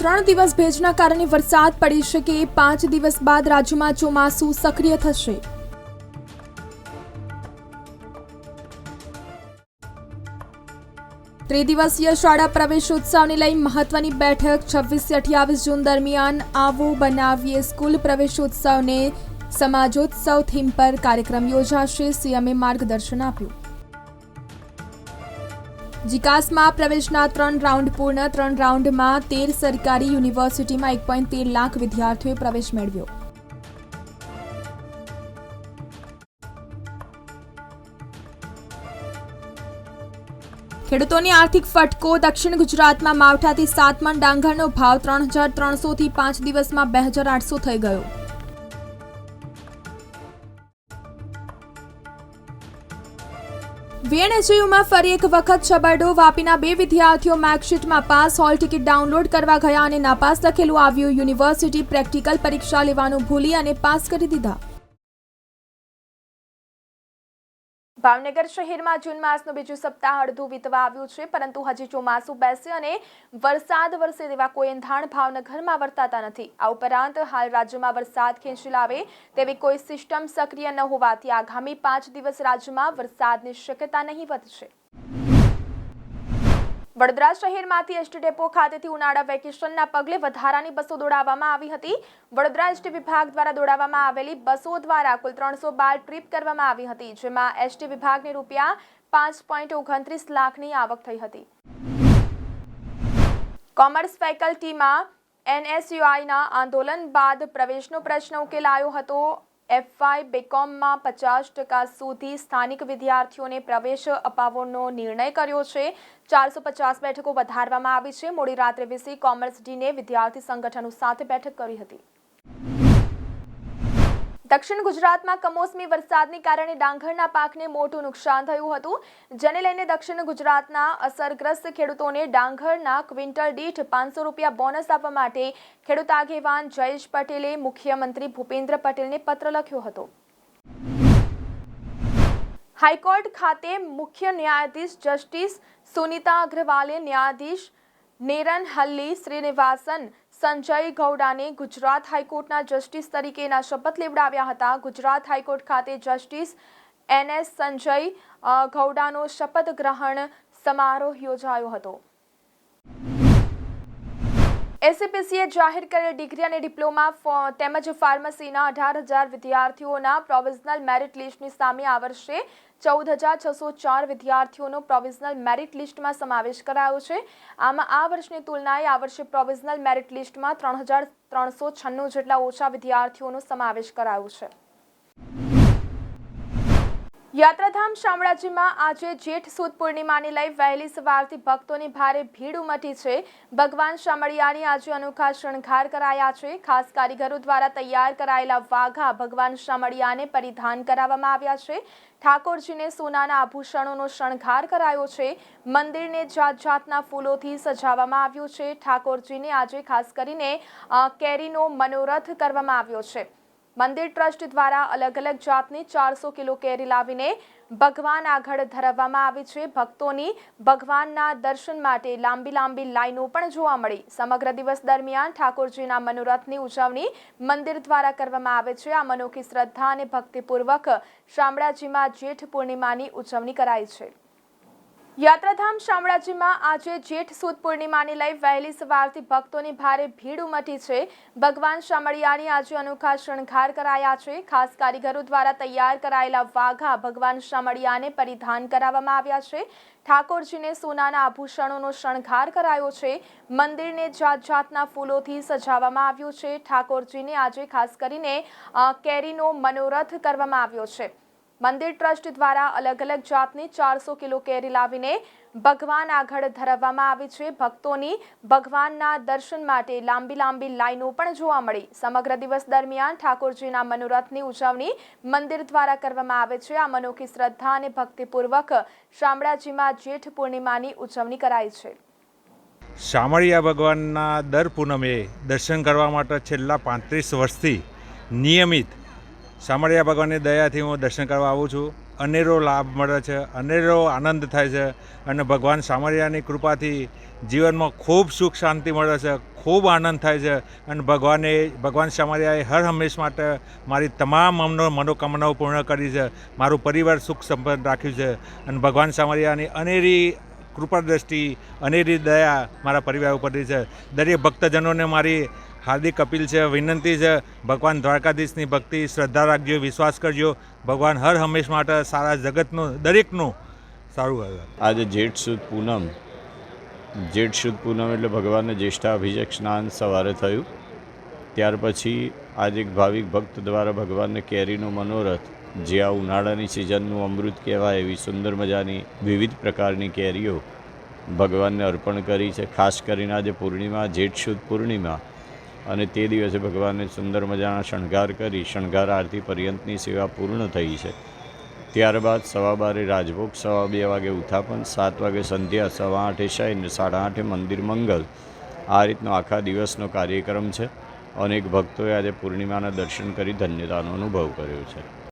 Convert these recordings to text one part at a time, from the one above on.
ત્રણ દિવસ ભેજના કારણે વરસાદ પડી શકે પાંચ દિવસ બાદ રાજ્યમાં ચોમાસું સક્રિય થશે. ત્રિદિવસીય શાળા પ્રવેશોત્સવને લઈ મહત્વની બેઠક છવ્વીસથી અઠ્યાવીસ જૂન દરમિયાન આવો બનાવીએ સ્કૂલ પ્રવેશોત્સવને. સમાજોત્સવ થીમ પર કાર્યક્રમ યોજાશે, સીએમએ માર્ગદર્શન આપ્યું. જીકાસમાં પ્રવેશના ત્રણ રાઉન્ડ પૂર્ણ, ત્રણ રાઉન્ડમાં તેર સરકારી યુનિવર્સિટીમાં એક પોઈન્ટ તેર લાખ વિદ્યાર્થીઓએ પ્રવેશ મેળવ્યો. ખેડૂતોની આર્થિક ફટકો, દક્ષિણ ગુજરાતમાં માવઠાથી સાત મણ ડાંગરનો ભાવ ત્રણ હજાર ત્રણસોથી પાંચ દિવસમાં બે હજાર આઠસો થઈ ગયો. વીએનએચયુમાં ફરી એક વખત છબરડો વાપીના બે વિદ્યાર્થીઓ માર્કશીટમાં પાસ હોલ ટિકિટ ડાઉનલોડ કરવા ગયા અને નાપાસ લખેલું આવ્યું. યુનિવર્સિટી પ્રેક્ટિકલ પરીક્ષા લેવાનું ભૂલી અને પાસ કરી દીધા. ભાવનગર શહેરમાં જૂન માસનું બીજું સપ્તાહ અડધું વીતવા આવ્યું છે, પરંતુ હજી ચોમાસું બેસે અને વરસાદ વરસે તેવા કોઈ એંધાણ ભાવનગરમાં વર્તાતા નથી. આ ઉપરાંત હાલ રાજ્યમાં વરસાદ ખેંચી લાવે તેવી કોઈ સિસ્ટમ સક્રિય ન હોવાથી આગામી પાંચ દિવસ રાજ્યમાં વરસાદની શક્યતા નહીવત છે વડોદરા શહેરમાંથી એસટી ડેપો ખાતેથી ઉનાળા વેકેશનના પગલે વધારાની બસો દોડાવવામાં આવી હતી. વડોદરા એસટી વિભાગ દ્વારા દોડાવવામાં આવેલી બસો દ્વારા કુલ ત્રણસો બાર ટ્રીપ કરવામાં આવી હતી, જેમાં એસટી વિભાગને રૂપિયા પાંચ પોઈન્ટ ઓગણત્રીસ લાખની આવક થઈ હતી. કોમર્સ ફેકલ્ટીમાં એનએસયુઆઈના આંદોલન બાદ પ્રવેશનો પ્રશ્ન ઉકેલાયો હતો. એફવાય બીકોમમાં પચાસ ટકા સુધી સ્થાનિક વિદ્યાર્થીઓને પ્રવેશ અપાવવાનો નિર્ણય કર્યો છે. ચારસો પચાસ બેઠકો વધારવામાં આવી છે. મોડી રાત્રે વીસી કોમર્સ ડીને વિદ્યાર્થી સંગઠનો સાથે બેઠક કરી હતી. દક્ષિણ ગુજરાતમાં કમોસમી વરસાદને કારણે ડાંગરના પાકને મોટું નુકસાન થયું હતું. જેને લઈને દક્ષિણ ગુજરાતના અસરગ્રસ્ત ખેડૂતોને ડાંગરના ક્વિન્ટલ દીઠ પાંચસો રૂપિયા બોનસ આપવા માટે ખેડૂત આગેવાન જયેશ પટેલે મુખ્યમંત્રી ભૂપેન્દ્ર પટેલને પત્ર લખ્યો હતો. હાઈકોર્ટ ખાતે મુખ્ય ન્યાયાધીશ જસ્ટિસ સુનિતા અગ્રવાલે ન્યાયાધીશ નેરન હલ્લી શ્રીનિવાસન સંજય ગૌડાને ગુજરાત હાઈકોર્ટના જસ્ટિસ તરીકેના શપથ લેવડાવ્યા હતા. ગુજરાત હાઈકોર્ટ ખાતે જસ્ટિસ એન એસ સંજય ગૌડાનો શપથ ગ્રહણ સમારોહ યોજાયો હતો. એસસીપીસીએ જાહેર કરેલ ડિગ્રી અને ડિપ્લોમા તેમજ ફાર્મસીના અઢાર હજાર વિદ્યાર્થીઓના પ્રોવિઝનલ મેરિટ લિસ્ટની સામે આ વર્ષે ચૌદ હજાર છસો ચાર વિદ્યાર્થીઓનો પ્રોવિઝનલ મેરિટ લિસ્ટમાં સમાવેશ કરાયો છે. આમાં આ વર્ષની તુલનાએ આ વર્ષે પ્રોવિઝનલ મેરિટ લિસ્ટમાં ત્રણ હજાર ત્રણસો છન્નું જેટલા ઓછા વિદ્યાર્થીઓનો સમાવેશ કરાયો છે. યાત્રાધામ શામળાજીમાં આજે જેઠ સુદ પૂર્ણિમાને લઈ વહેલી સવારથી ભક્તોની ભારે ભીડ ઉમટી છે. ભગવાન શામળિયાની આજે અનોખા શણગાર કરાયા છે. ખાસ કારીગરો દ્વારા તૈયાર કરાયેલા વાઘા ભગવાન શામળિયાને પરિધાન કરાવવામાં આવ્યા છે. ઠાકોરજીને સોનાના આભૂષણોનો શણગાર કરાયો છે. મંદિરને જાત જાતના ફૂલોથી સજાવવામાં આવ્યું છે. ઠાકોરજીને આજે ખાસ કરીને કેરીનો મનોરથ કરવામાં આવ્યો છે. મંદિર ટ્રસ્ટ દ્વારા અલગ અલગ જાતની ચારસો કિલો કેરી લાવીને ભગવાન આગળ ધરાવવામાં આવી છે. ભક્તોની ભગવાનના દર્શન માટે લાંબી લાંબી લાઈનો પણ જોવા મળી. સમગ્ર દિવસ દરમિયાન ઠાકોરજીના મનોરથની ઉજવણી મંદિર દ્વારા કરવામાં આવે છે. આ મનોખી શ્રદ્ધા અને ભક્તિપૂર્વક શામળાજીમાં જેઠ પૂર્ણિમાની ઉજવણી કરાઈ છે. યાત્રાધામ શામળાજીમાં આજે જેઠ સુદ પૂર્ણિમાને લઈ વહેલી સવારથી ભક્તોની ભારે ભીડ ઉમટી છે. ભગવાન શામળિયાની આજે અનોખા શણગાર કરાયા છે. ખાસ કારીગરો દ્વારા તૈયાર કરાયેલા વાઘા ભગવાન શામળિયાને પરિધાન કરાવવામાં આવ્યા છે. ઠાકોરજીને સોનાના આભૂષણોનો શણગાર કરાયો છે. મંદિરને જાત જાતના ફૂલોથી સજાવવામાં આવ્યું છે. ઠાકોરજીને આજે ખાસ કરીને કેરીનો મનોરથ કરવામાં આવ્યો છે. મંદિર ટ્રસ્ટ દ્વારા અલગ અલગ જાતની ચારસો કિલો કેરી લાવીને ભગવાન આગળ ધરાવવામાં આવી છે. ભક્તોની ભગવાનના દર્શન માટે લાંબી લાંબી લાઈનો પણ જોવા મળી. સમગ્ર દિવસ દરમિયાન ઠાકોરજીના મનોરથની ઉજવણી મંદિર દ્વારા કરવામાં આવે છે. આ મનોખી શ્રદ્ધા અને ભક્તિપૂર્વક શામળાજીમાં જેઠ પૂર્ણિમાની ઉજવણી કરાઈ છે. શામળિયા ભગવાનના દર પૂનમે દર્શન કરવા માટે છેલ્લા પાંત્રીસ વર્ષથી નિયમિત શામળિયા ભગવાનની દયાથી હું દર્શન કરવા આવું છું. અનેરો લાભ મળે છે, અનેરો આનંદ થાય છે અને ભગવાન શામળિયાની કૃપાથી જીવનમાં ખૂબ સુખ શાંતિ મળે છે, ખૂબ આનંદ થાય છે અને ભગવાને, ભગવાન શામળિયાએ હર હંમેશ માટે મારી તમામ મનો, મનોકામનાઓ પૂર્ણ કરી છે, મારું પરિવાર સુખ સંપન્ન રાખ્યું છે અને ભગવાન શામળિયાની અનેરી કૃપા દ્રષ્ટિ અનેરી દયા મારા પરિવાર ઉપર છે. દરેક ભક્તજનોને મારી હાર્દિક અપીલ છે, વિનંતી છે, ભગવાન દ્વારકાધીશની ભક્તિ, શ્રદ્ધા રાખજો, વિશ્વાસ કરજો. ભગવાન હર હંમેશ માટે સારા જગતનું, દરેકનું સારું કરે આજે જેઠ સુદ પૂનમ. જેઠ સુદ પૂનમ એટલે ભગવાનને જ્યેષ્ઠા અભિષેક સ્નાન સવારે થયું. ત્યાર પછી આજે એક ભાવિક ભક્ત દ્વારા ભગવાનને કેરીનો મનોરથ, જે આ ઉનાળાની સિઝનનું અમૃત કહેવાય એવી સુંદર મજાની વિવિધ પ્રકારની કેરીઓ ભગવાનને અર્પણ કરી છે. ખાસ કરીને આજે પૂર્ણિમા, જેઠ સુદ પૂર્ણિમા. અને તે દિવસે ભગવાનને સુંદર મજાના શણગાર કરી, શણગાર આરતી પર્યંતની સેવા પૂર્ણ થઈ છે. ત્યારબાદ સવા બારે રાજભોગ, સવા બે વાગે ઉત્થાપન સાત વાગે સંધ્યા, સવા આઠે શયન, સાડા આઠે મંદિર મંગલ. આ રીતનો આખા દિવસનો કાર્યક્રમ છે. અનેક ભક્તોએ આજે પૂર્ણિમાના દર્શન કરી ધન્યતાનો અનુભવ કર્યો છે.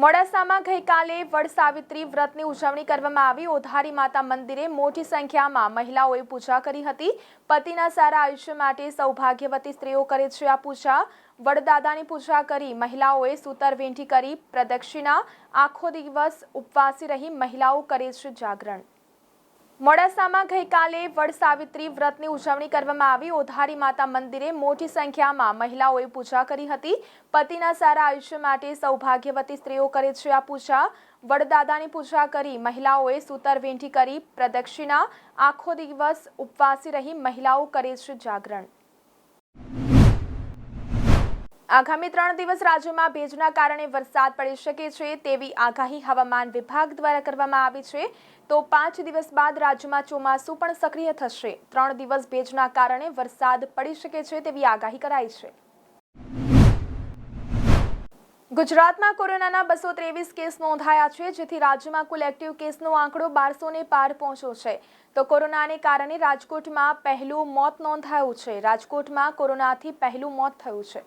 મોડાસામાં ગઈકાલે વડ સાવિત્રી વ્રતની ઉજવણી કરવામાં આવી. ઓધારી માતા મંદિરે મોટી સંખ્યામાં મહિલાઓએ પૂજા કરી હતી. પતિના સારા આયુષ્ય માટે સૌભાગ્યવતી સ્ત્રીઓ કરે છે આ પૂજા. વડદાદાની પૂજા કરી મહિલાઓએ સૂતર વેંઠી કરી. પ્રદક્ષિણા, આખો દિવસ ઉપવાસી રહી મહિલાઓ કરે છે જાગરણ. મોડાસામાં ગઈકાલે વડ સાવિત્રી વ્રતની ઉજવણી કરવામાં આવી. ઓધારી માતા મંદિરે મોટી સંખ્યામાં મહિલાઓએ પૂજા કરી હતી. પતિના સારા આયુષ્ય માટે સૌભાગ્યવતી સ્ત્રીઓ કરે છે આ પૂજા. વડદાદાની પૂજા કરી મહિલાઓએ સૂતર વેંઠી કરી. પ્રદક્ષિણા, આખો દિવસ ઉપવાસી રહી મહિલાઓ કરે છે જાગરણ. આગામી ત્રણ દિવસ રાજ્યમાં ભેજના કારણે વરસાદ પડી શકે છે તેવી આગાહી હવામાન વિભાગ દ્વારા કરવામાં આવી છે. તો પાંચ દિવસ બાદ રાજ્યમાં ચોમાસું પણ સક્રિય થશે. ત્રણ દિવસ ભેજના કારણે વરસાદ પડી શકે છે તેવી આગાહી કરાઈ છે. ગુજરાતમાં કોરોનાના બસો ત્રેવીસ કેસ નોંધાયા છે, જેથી રાજ્યમાં કુલ એક્ટિવ કેસનો આંકડો બારસો ને પાર પહોંચ્યો છે. તો કોરોનાને કારણે રાજકોટમાં પહેલું મોત નોંધાયું છે. રાજકોટમાં કોરોનાથી પહેલું મોત થયું છે.